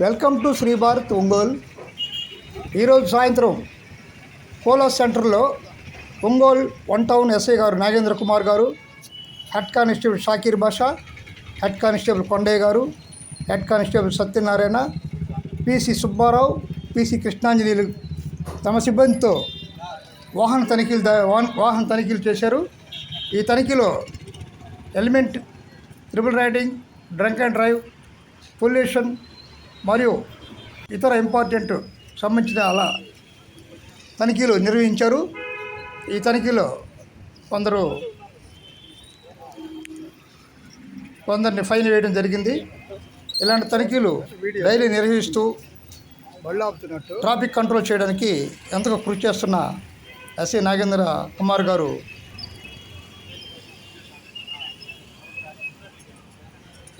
Welcome to Shri Bharat Ongole. ఈరోజు సాయంత్రం polo సెంటర్లో Ongole one town SI garu Nagendra Kumar garu head constable Shakir Basha head constable Kondaiah garu head constable Satyanarayana PC Subbarao PC Krishnanjaneyulu తమ సిబ్బందితో వాహన తనిఖీలు దా- వాహన- వాహన తనిఖీలు చేశారు. ఈ తనిఖీలో helmet triple riding drunk and drive pollution మరియు ఇతర ఇంపార్టెంట్ సంబంధించిన అలా తనిఖీలు నిర్వహించారు. ఈ తనిఖీలో కొందరు కొందరిని ఫైన్ వేయడం జరిగింది. ఇలాంటి తనిఖీలు డైలీ నిర్వహిస్తూ ట్రాఫిక్ కంట్రోల్ చేయడానికి ఎంతగా కృషి చేస్తున్న ఎస్ఏ నాగేంద్ర కుమార్ గారు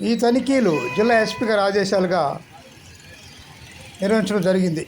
ఈ తనిఖీలు జిల్లా ఎస్పీ గారి ఆదేశాలుగా నిర్వహించడం జరిగింది.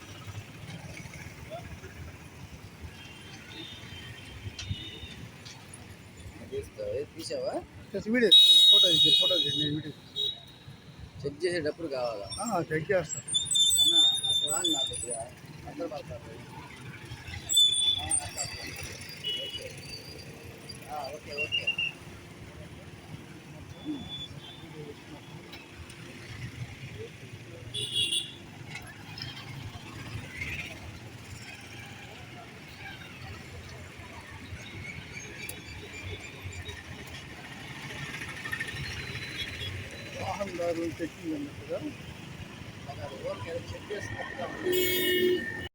తీసావా వీడియో. ఫోటో తీసి ఫోటో తీసి నేను వీడియో. చెక్ చేసేటప్పుడు కావాలా? చెక్ చేస్తాను అన్న రాను నా దగ్గర. అందరు అట్లా. Okay okay. ఓకే వాహనదారులు చెక్కింగ్ అన్నట్టుగా చెక్ చేసినట్టుగా